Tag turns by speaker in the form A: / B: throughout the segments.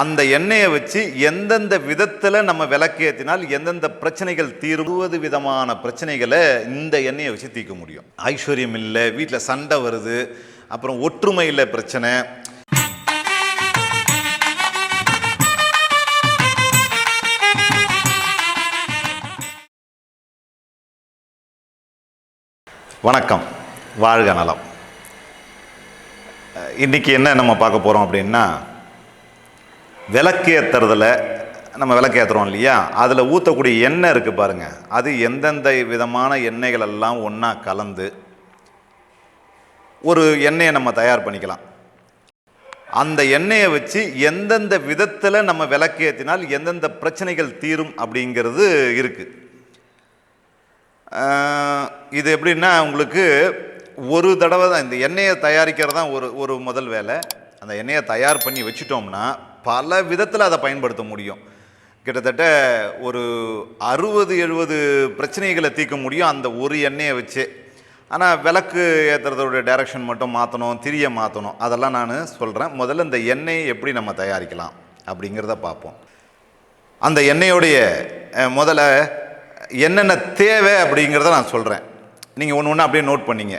A: அந்த எண்ணெயை வச்சு எந்தெந்த விதத்தில் நம்ம விளக்கேற்றினால் எந்தெந்த பிரச்சனைகள் தீருவது விதமான பிரச்சனைகளை இந்த எண்ணெயை வச்சு தீர்க்க முடியும். ஐஸ்வர்யம் இல்லை வீட்டில் சண்டை வருது அப்புறம் ஒற்றுமையில் பிரச்சனை. வணக்கம். வாழ்க நலம். இன்றைக்கி இன்னைக்கு என்ன நம்ம பார்க்க போகிறோம் அப்படின்னா விளக்கேற்றுறதில் நம்ம விளக்கேற்றுறோம் இல்லையா? அதில் ஊற்றக்கூடிய எண்ணெய் இருக்குது பாருங்கள் அது எந்தெந்த விதமான எண்ணெய்கள் எல்லாம் ஒன்றா கலந்து ஒரு எண்ணெயை நம்ம தயார் பண்ணிக்கலாம். அந்த எண்ணெயை வச்சு எந்தெந்த விதத்தில் நம்ம விளக்கேற்றினால் எந்தெந்த பிரச்சனைகள் தீரும் அப்படிங்கிறது இருக்குது இது எப்படின்னா உங்களுக்கு ஒரு தடவை தான் இந்த எண்ணெயை தயாரிக்கிறது தான் ஒரு ஒரு முதல் வேலை. அந்த எண்ணெயை தயார் பண்ணி வச்சுட்டோம்னா பல விதத்தில் அதை பயன்படுத்த முடியும். கிட்டத்தட்ட ஒரு அறுபது எழுபது பிரச்சனைகளை தீர்க்க முடியும் அந்த ஒரு எண்ணெயை வச்சு. ஆனால் விளக்கு ஏற்றுறதோட டைரக்ஷன் மட்டும் மாற்றணும் திரிய மாற்றணும் அதெல்லாம் நான் சொல்கிறேன் முதல்ல இந்த எண்ணெயை எப்படி நம்ம தயாரிக்கலாம் அப்படிங்கிறத பார்ப்போம். அந்த எண்ணெயோடைய முதல்ல என்னென்ன தேவை அப்படிங்கிறத நான் சொல்கிறேன் நீங்கள் ஒன்று ஒன்று அப்படியே நோட் பண்ணீங்க.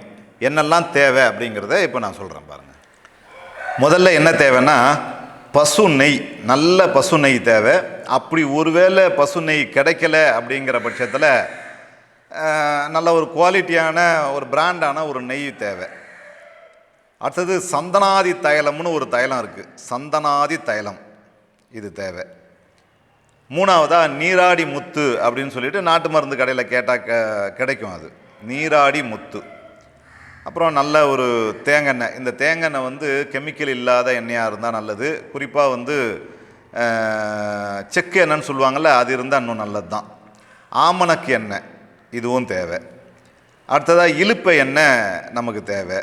A: என்னெல்லாம் தேவை அப்படிங்கிறத இப்போ நான் சொல்கிறேன் பாருங்கள் முதல்ல என்ன தேவைன்னா பசு நெய் நல்ல பசு நெய் தேவை. அப்படி ஒருவேளை பசு நெய் கிடைக்கல அப்படிங்கிற பட்சத்தில் நல்ல ஒரு குவாலிட்டியான ஒரு பிராண்டான ஒரு நெய் தேவை. அடுத்தது சந்தனாதி தைலம்னு ஒரு தைலம் இருக்குது சந்தனாதி தைலம் இது தேவை. மூணாவதாக நீராடி முத்து அப்படின்னு சொல்லிட்டு நாட்டு மருந்து கடையில் கேட்டால் க கிடைக்கும் அது. நீராடி முத்து. அப்புறம் நல்ல ஒரு தேங்காய் இந்த தேங்காய் வந்து கெமிக்கல் இல்லாத எண்ணெயாக இருந்தால் நல்லது. குறிப்பாக வந்து செக்கு எண்ணெய்னு சொல்லுவாங்கள்ல அது இருந்தால் இன்னும் நல்லது தான் ஆமணக்கு எண்ணெய் இதுவும் தேவை. அடுத்ததாக இழுப்பை எண்ணெய் நமக்கு தேவை.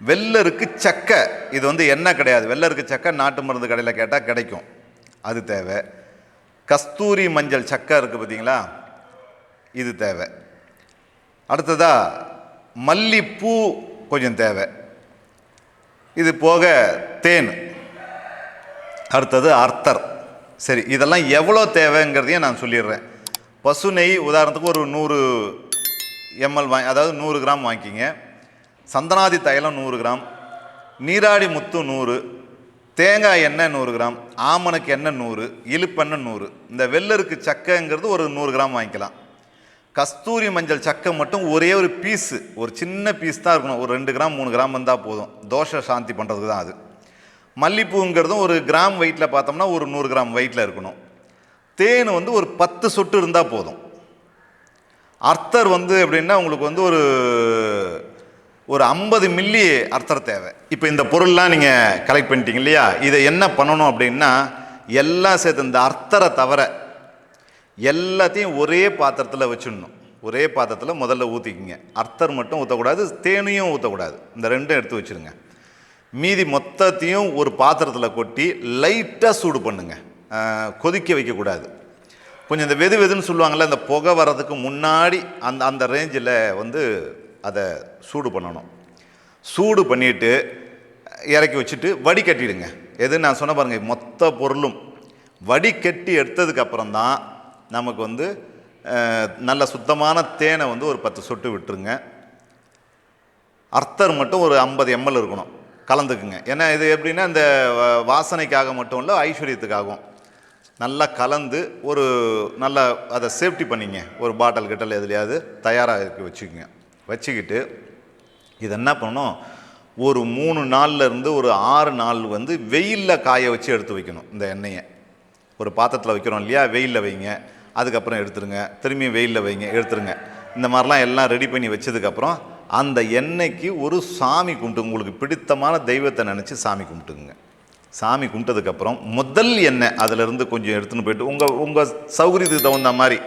A: வெள்ளருக்கு சக்கை இது வந்து எண்ணெய் கிடையாது. வெள்ளருக்கு சக்கை நாட்டு மருந்து கடையில் கேட்டால் கிடைக்கும். அது தேவை. கஸ்தூரி மஞ்சள் சக்கை இருக்குது பார்த்தீங்களா இது தேவை. அடுத்ததாக மல்லிப்பூ கொஞ்சம் தேவை. இது போக தேன். அடுத்தது அர்த்தர். சரி இதெல்லாம் எவ்வளோ தேவைங்கிறதையும் நான் சொல்லிடுறேன். பசு நெய் உதாரணத்துக்கு ஒரு நூறு எம்எல் வாங்கி அதாவது நூறு கிராம் வாங்கிக்கிங்க. சந்தனாதி தைலம் நூறு கிராம். நீராடி முத்து நூறு. தேங்காய் எண்ணெய் நூறு கிராம். ஆமணக்கு எண்ணெய் நூறு. இழுப்பெண்ணெய் நூறு. இந்த வெள்ளருக்கு சக்கைங்கிறது ஒரு நூறு கிராம் வாங்கிக்கலாம். கஸ்தூரி மஞ்சள் சக்கை மட்டும் ஒரே ஒரு பீஸு ஒரு சின்ன பீஸ் தான் இருக்கணும். ஒரு ரெண்டு கிராம் மூணு கிராம் வந்தால் போதும். தோஷை சாந்தி பண்ணுறதுக்கு தான் அது. மல்லிப்பூங்கிறதும் ஒரு கிராம் வெயிட்டில் பார்த்தோம்னா ஒரு நூறு கிராம் வெயிட்டில் இருக்கணும். தேன் வந்து ஒரு பத்து சொட்டு இருந்தால் போதும். அர்த்தர் வந்து எப்படின்னா உங்களுக்கு வந்து ஒரு ஒரு ஐம்பது மில்லி அர்த்தர் தேவை. இப்போ இந்த பொருள்லாம் நீங்கள் கலெக்ட் பண்ணிட்டீங்க இல்லையா? இதை என்ன பண்ணணும் அப்படின்னா எல்லாம் சேர்த்து இந்த அர்த்தரை தவிர எல்லாத்தையும் ஒரே பாத்திரத்தில் வச்சிடணும். ஒரே பாத்திரத்தில் முதல்ல ஊற்றிக்கிங்க அர்த்தர் மட்டும் ஊற்றக்கூடாது தேனையும் ஊற்றக்கூடாது இந்த ரெண்டும் எடுத்து வச்சுருங்க. மீதி மொத்தத்தையும் ஒரு பாத்திரத்தில் கொட்டி லைட்டாக சூடு பண்ணுங்க. கொதிக்க வைக்கக்கூடாது. கொஞ்சம் இந்த வெது வெதுன்னு சொல்லுவாங்கள்ல அந்த புகை வர்றதுக்கு முன்னாடி அந்த அந்த ரேஞ்சில் வந்து அதை சூடு பண்ணணும். சூடு பண்ணிவிட்டு இறக்கி வச்சுட்டு வடிகட்டிடுங்க. எது நான் சொன்ன பாருங்கள் மொத்த பொருளும். வடிகட்டி கட்டி எடுத்ததுக்கப்புறம் தான் நமக்கு வந்து நல்ல சுத்தமான தேனை வந்து ஒரு பத்து சொட்டு விட்டுருங்க. அர்த்தர் மட்டும் ஒரு ஐம்பது எம்எல் இருக்கணும். கலந்துக்குங்க. ஏன்னா இது எப்படின்னா இந்த வாசனைக்காக மட்டும் இல்லை ஐஸ்வர்யத்துக்காகவும். நல்லா கலந்து ஒரு நல்ல அதை சேஃப்டி பண்ணிங்க. ஒரு பாட்டில் கிட்டல் எதுலையாவது தயாராக இருக்க வச்சுக்கோங்க. வச்சுக்கிட்டு இது என்ன பண்ணணும்? ஒரு மூணு நாள்ல இருந்து ஒரு ஆறு நாள் வந்து வெயிலில் காய வச்சு எடுத்து வைக்கணும் இந்த எண்ணெயை. ஒரு பாத்திரத்தில் வைக்கிறோம் இல்லையா? வெயிலில் வைங்க. அதுக்கப்புறம் எடுத்துருங்க. திரும்பியும் வெயிலில் வைங்க எடுத்துருங்க. இந்த மாதிரிலாம் எல்லாம் ரெடி பண்ணி வச்சதுக்கப்புறம் அந்த எண்ணெய்க்கு ஒரு சாமி கும்பிட்டு உங்களுக்கு பிடித்தமான தெய்வத்தை நினச்சி சாமி கும்பிட்டுங்க சாமி கும்பிட்டதுக்கப்புறம் முதல் எண்ணெய் அதிலிருந்து கொஞ்சம் எடுத்துன்னு போயிட்டு உங்கள் உங்கள் சௌகரியத்துக்கு தகுந்த மாதிரி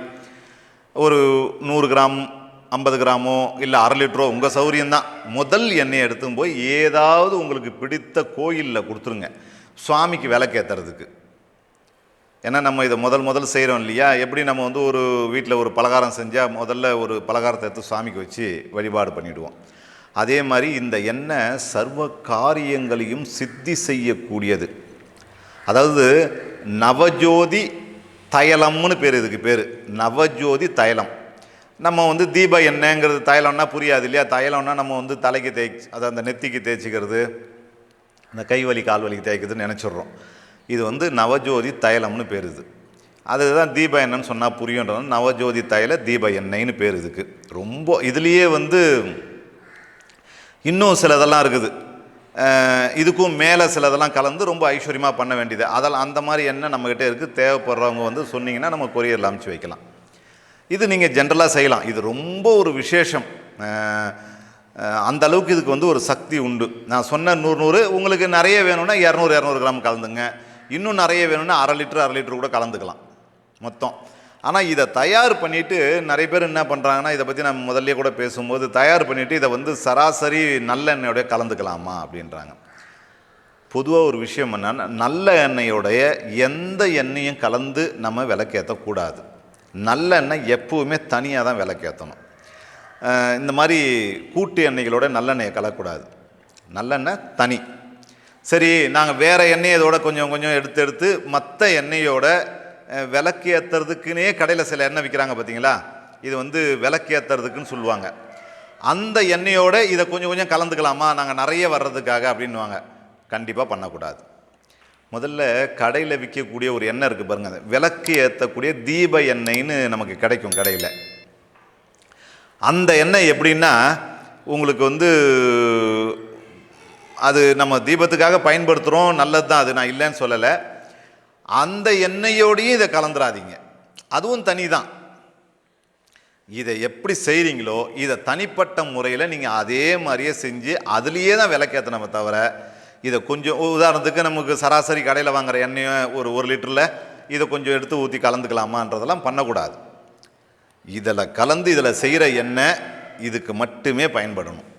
A: ஒரு நூறு கிராம் ஐம்பது கிராமோ இல்லை அரை லிட்டரோ உங்கள் சௌகரியம்தான். முதல் எண்ணெயை எடுத்துன்னு போய் ஏதாவது உங்களுக்கு பிடித்த கோயிலில் கொடுத்துருங்க. சுவாமிக்கு விளக்கேற்றுறதுக்கு ஏன்னா நம்ம இதை முதல் முதல் செய்கிறோம் இல்லையா? எப்படி நம்ம வந்து ஒரு வீட்டில் ஒரு பலகாரம் செஞ்சால் முதல்ல ஒரு பலகாரத்தை எடுத்து சாமிக்கு வச்சு வழிபாடு பண்ணிவிடுவோம் அதே மாதிரி இந்த எண்ணெய் சர்வ காரியங்களையும் சித்தி செய்யக்கூடியது. அதாவது நவஜோதி தைலம்னு பேர் இதுக்கு பேர். நவஜோதி தைலம். நம்ம வந்து தீப எண்ணெய்ங்கிறது தைலம்னா புரியாது இல்லையா? தைலம்னா நம்ம வந்து தலைக்கு தேய்ச்சி அதை அந்த நெத்திக்கு தேய்ச்சிக்கிறது அந்த கை வலி கால் வலிக்கு தேய்க்கிறதுன்னு நினச்சிடுறோம். இது வந்து நவஜோதி தைலம்னு பேர் இது. அதுதான் தீப எண்ணெய்னு சொன்னால் புரியுன்றது நவஜோதி தைல தீப எண்ணெய்னு பேர் இதுக்கு. ரொம்ப இதுலேயே வந்து இன்னும் சிலதெல்லாம் இருக்குது. இதுக்கும் மேலே சிலதெல்லாம் கலந்து ரொம்ப ஐஸ்வர்யமாக பண்ண வேண்டியது. அதெல்லாம் அந்த மாதிரி எண்ணெய் நம்மக்கிட்ட இருக்குது தேவைப்படுறவங்க வந்து சொன்னீங்கன்னா நம்ம கொரியரில் அமுச்சு வைக்கலாம். இது நீங்கள் ஜென்ரலாக செய்யலாம். இது ரொம்ப ஒரு விசேஷம். அந்த அளவுக்கு இதுக்கு வந்து ஒரு சக்தி உண்டு. நான் சொன்ன நூறு நூறு உங்களுக்கு நிறைய வேணும்னா இரநூறு இரநூறு கிராம் கலந்துங்க. இன்னும் நிறைய வேணும்னா அரை லிட்டர் அரை லிட்டர் கூட கலந்துக்கலாம் மொத்தம். ஆனால் இதை தயார் பண்ணிவிட்டு நிறைய பேர் என்ன பண்ணுறாங்கன்னா இதை பற்றி நம்ம முதல்ல கூட பேசும்போது தயார் பண்ணிவிட்டு இதை வந்து சராசரி நல்லெண்ணெயோட கலந்துக்கலாமா அப்படின்றாங்க. பொதுவாக ஒரு விஷயம் என்னன்னா நல்ல எண்ணெயோடைய எந்த எண்ணெயும் கலந்து நம்ம விளக்கேற்றக்கூடாது நல்லெண்ணெய் எப்போவுமே தனியாக தான் விளக்கேற்றணும் இந்த மாதிரி கூட்டு எண்ணெய்களோட நல்லெண்ணெயை கலக்கூடாது நல்லெண்ணெய் தனி. சரி நாங்கள் வேறு எண்ணெய் இதோட கொஞ்சம் கொஞ்சம் எடுத்து எடுத்து மற்ற எண்ணெயோட விளக்கு ஏற்றுறதுக்குன்னே கடையில் சில எண்ணெய் விற்கிறாங்க பார்த்தீங்களா இது வந்து விளக்கு ஏற்றுறதுக்குன்னு சொல்லுவாங்க. அந்த எண்ணெயோட இதை கொஞ்சம் கொஞ்சம் கலந்துக்கலாமா? நாங்கள் நிறைய வர்றதுக்காக அப்படின்னுவாங்க. கண்டிப்பாக பண்ணக்கூடாது. முதல்ல கடையில் விற்கக்கூடிய ஒரு எண்ணெய் இருக்குது பாருங்கள் அது விளக்கு ஏற்றக்கூடிய தீப எண்ணெய்ன்னு நமக்கு கிடைக்கும் கடையில். அந்த எண்ணெய் எப்படின்னா உங்களுக்கு வந்து அது நம்ம தீபத்துக்காக பயன்படுத்துகிறோம் நல்லது தான் அது நான் இல்லைன்னு சொல்லலை. அந்த எண்ணெயோடையும் இதை கலந்துராதீங்க அதுவும் தனி தான் இதை எப்படி செய்கிறீங்களோ இதை தனிப்பட்ட முறையில் நீங்கள் அதே மாதிரியே செஞ்சு அதுலேயே தான் விளக்கேற்றணுமே தவிர இதை கொஞ்சம் உதாரணத்துக்கு நமக்கு சராசரி கடையில் வாங்குகிற எண்ணெயை ஒரு ஒரு லிட்டரில் இதை கொஞ்சம் எடுத்து ஊற்றி கலந்துக்கலாமான்றதெல்லாம் பண்ணக்கூடாது. இதில் கலந்து இதில் செய்கிற எண்ணெய் இதுக்கு மட்டுமே பயன்படணும்.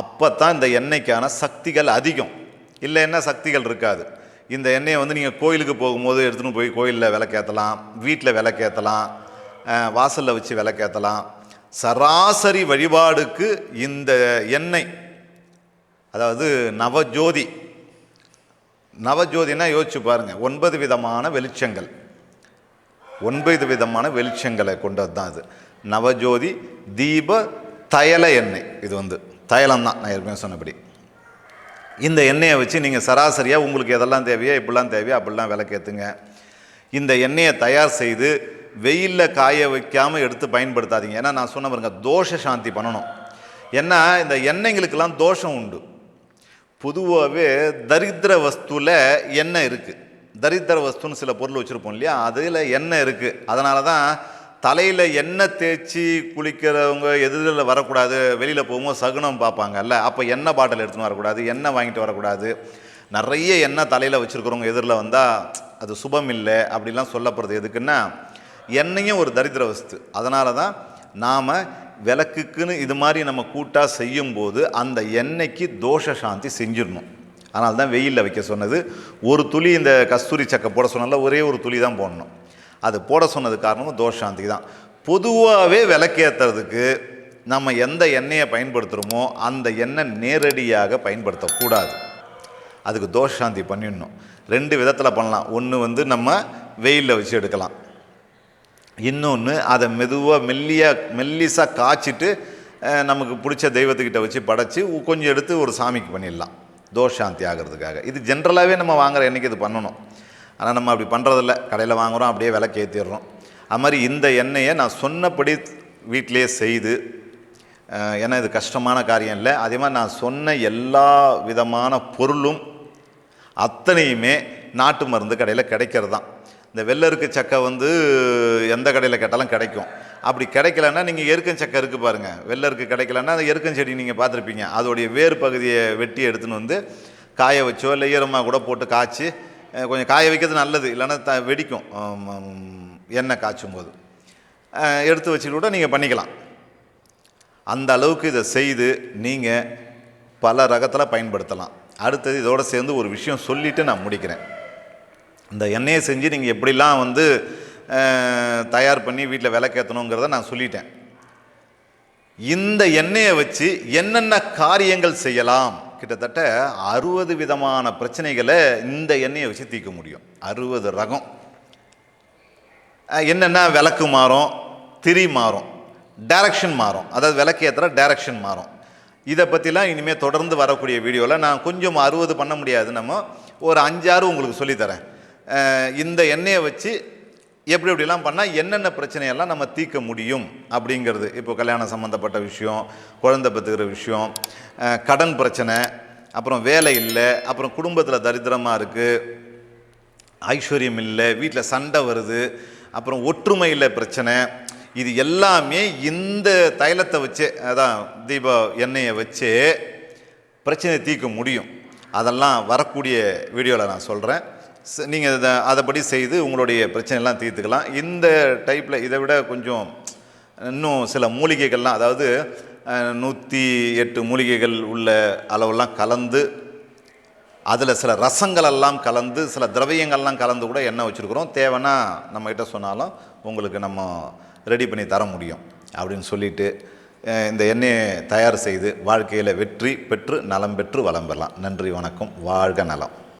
A: அப்போ தான் இந்த எண்ணெய்க்கான சக்திகள் அதிகம். இல்லை என்ன சக்திகள் இருக்காது. இந்த எண்ணெயை வந்து நீங்கள் கோயிலுக்கு போகும்போது எடுத்துன்னு போய் கோயிலில் விளக்கேற்றலாம் வீட்டில் விளக்கேற்றலாம் வாசலில் வச்சு விளக்கேற்றலாம் சராசரி வழிபாடுக்கு இந்த எண்ணெய் அதாவது நவஜோதி நவஜோதினா யோசிச்சு பாருங்கள் ஒன்பது விதமான வெளிச்சங்கள். ஒன்பது விதமான வெளிச்சங்களை கொண்டது தான் அது நவஜோதி தீப தயல எண்ணெய் இது வந்து. தைலம் தான் நான் ஏற்கனவே சொன்னபடி. இந்த எண்ணெயை வச்சு நீங்கள் சராசரியாக உங்களுக்கு எதெல்லாம் தேவையோ இப்படிலாம் தேவையோ அப்படிலாம் விளக்கேற்றுங்க இந்த எண்ணெயை தயார் செய்து வெயிலில் காய வைக்காமல் எடுத்து பயன்படுத்தாதீங்க. ஏன்னா நான் சொன்ன பாருங்க தோஷ சாந்தி பண்ணணும். ஏன்னா இந்த எண்ணெய்களுக்கெல்லாம் தோஷம் உண்டு. பொதுவாகவே தரித்திர வஸ்துவில் எண்ணெய் இருக்குது தரித்திர வஸ்துன்னு சில பொருள் வச்சுருப்போம் இல்லையா? அதில் எண்ணெய் இருக்குது அதனால தான் தலையில் எண்ணெய் தேய்ச்சி குளிக்கிறவங்க எதிரில் வரக்கூடாது வெளியில் போகும்போது சகுனம் பார்ப்பாங்கல்ல அப்போ எண்ணெய் பாட்டில் எடுத்துன்னு வரக்கூடாது எண்ணெய் வாங்கிட்டு வரக்கூடாது. நிறைய எண்ணெய் தலையில் வச்சுருக்கிறவங்க எதிரில் வந்தால் அது சுபம் இல்லை அப்படிலாம் சொல்லப்படுறது எதுக்குன்னா எண்ணெயும் ஒரு தரித்திர வஸ்து. அதனால தான் நாம் விளக்குக்குன்னு இது மாதிரி நம்ம கூட்டாக செய்யும்போது அந்த எண்ணெய்க்கு தோஷ சாந்தி செஞ்சிடணும். அதனால தான் வெயிலில் வைக்க சொன்னது. ஒரு துளி இந்த கஸ்தூரி சக்கை போட சொன்னால ஒரே ஒரு துளி தான் போடணும். அது போட சொன்னது காரணமும் தோஷாந்தி தான். பொதுவாகவே விளக்கேற்றுறதுக்கு நம்ம எந்த எண்ணெயை பயன்படுத்துகிறோமோ அந்த எண்ணெய் நேரடியாக பயன்படுத்தக்கூடாது. அதுக்கு தோஷாந்தி பண்ணிடணும். ரெண்டு விதத்தில் பண்ணலாம். ஒன்று வந்து நம்ம வெயிலில் வச்சு எடுக்கலாம். இன்னொன்று அதை மெதுவாக மெல்லியாக மெல்லிசாக காய்ச்சிட்டு நமக்கு பிடிச்ச தெய்வத்துக்கிட்ட வச்சு படைச்சி கொஞ்சம் எடுத்து ஒரு சாமிக்கு பண்ணிடலாம். தோஷாந்தி ஆகிறதுக்காக. இது ஜென்ரலாகவே நம்ம வாங்குற என்றைக்கு இது பண்ணணும். ஆனால் நம்ம அப்படி பண்ணுறதில்ல கடையில் வாங்குகிறோம் அப்படியே விலைக்கு ஏற்றிடுறோம் அது மாதிரி இந்த எண்ணெயை நான் சொன்னபடி வீட்டிலேயே செய்து ஏன்னா இது கஷ்டமான காரியம் இல்லை. அதே மாதிரி நான் சொன்ன எல்லா விதமான பொருளும் அத்தனையுமே நாட்டு மருந்து கடையில் கிடைக்கிறது தான். இந்த வெள்ளருக்கு சக்கை வந்து எந்த கடையில் கேட்டாலும் கிடைக்கும். அப்படி கிடைக்கலன்னா நீங்கள் எருக்கன் சக்கை இருக்குது பாருங்கள் வெள்ளருக்கு கிடைக்கலன்னா அந்த எருக்கன் செடி நீங்கள் பார்த்துருப்பீங்க. அதோடைய வேர் பகுதியை வெட்டி எடுத்துன்னு வந்து காய வச்சோ இல்லை ஈரமாக கூட போட்டு காய்ச்சி கொஞ்சம் காய வைக்கிறது நல்லது இல்லைன்னா த வெடிக்கும். எண்ணெய் காய்ச்சும் போது. எடுத்து வச்சுட்டு கூட நீங்கள் பண்ணிக்கலாம். அந்த அளவுக்கு இதை செய்து நீங்கள் பல ரகத்தில் பயன்படுத்தலாம். அடுத்தது இதோடு சேர்ந்து ஒரு விஷயம் சொல்லிவிட்டு நான் முடிக்கிறேன். இந்த எண்ணெயை செஞ்சு நீங்கள் எப்படிலாம் வந்து தயார் பண்ணி வீட்டில் விளக்கேற்றணுங்கிறத நான் சொல்லிட்டேன். இந்த எண்ணெயை வச்சு என்னென்ன காரியங்கள் செய்யலாம்? கிட்டத்தட்ட அறுபது விதமான பிரச்சனைகளை இந்த எண்ணெயை வச்சு தீர்க்க முடியும். அறுபது ரகம். என்னென்னா விளக்கு மாறும் திரி மாறும் டைரக்ஷன் மாறும். அதாவது விளக்கு ஏற்றுற டைரக்ஷன் மாறும். இதை பற்றிலாம் இனிமேல் தொடர்ந்து வரக்கூடிய வீடியோவில் நான் கொஞ்சம் அறுபது பண்ண முடியாது நம்ம. ஒரு அஞ்சாறு உங்களுக்கு சொல்லித்தரேன். இந்த எண்ணெயை வச்சு எப்படி எப்படிலாம் பண்ணால் என்னென்ன பிரச்சனையெல்லாம் நம்ம தீர்க்க முடியும் அப்படிங்கிறது? இப்போ கல்யாணம் சம்மந்தப்பட்ட விஷயம் குழந்தை பெற்றுக்கிற விஷயம் கடன் பிரச்சனை அப்புறம் வேலை இல்லை அப்புறம் குடும்பத்தில் தரித்திரமாக இருக்குது ஐஸ்வர்யம் இல்லை வீட்டில் சண்டை வருது அப்புறம் ஒற்றுமையில் பிரச்சனை. இது எல்லாமே இந்த தைலத்தை வச்சு அதான் தீப எண்ணெயை வச்சு பிரச்சனையை தீர்க்க முடியும். அதெல்லாம் வரக்கூடிய வீடியோவில் நான் சொல்கிறேன் நீங்கள் அதை அதைப்படி செய்து உங்களுடைய பிரச்சனைலாம் தீர்த்துக்கலாம். இந்த டைப்பில் இதை விட கொஞ்சம் இன்னும் சில மூலிகைகள்லாம் அதாவது நூற்றி எட்டு மூலிகைகள் உள்ள அளவெல்லாம் கலந்து அதில் சில ரசங்களெல்லாம் கலந்து சில திரவியங்கள்லாம் கலந்து கூட எண்ணெய் வச்சுருக்குறோம். தேவைன்னா நம்மக்கிட்ட சொன்னாலும் உங்களுக்கு நம்ம ரெடி பண்ணி தர முடியும் அப்படின்னு சொல்லிட்டு இந்த எண்ணெயை தயார் செய்து வாழ்க்கையில் வெற்றி பெற்று நலம் பெற்று வளம் பெறலாம். நன்றி வணக்கம். வாழ்க நலம்.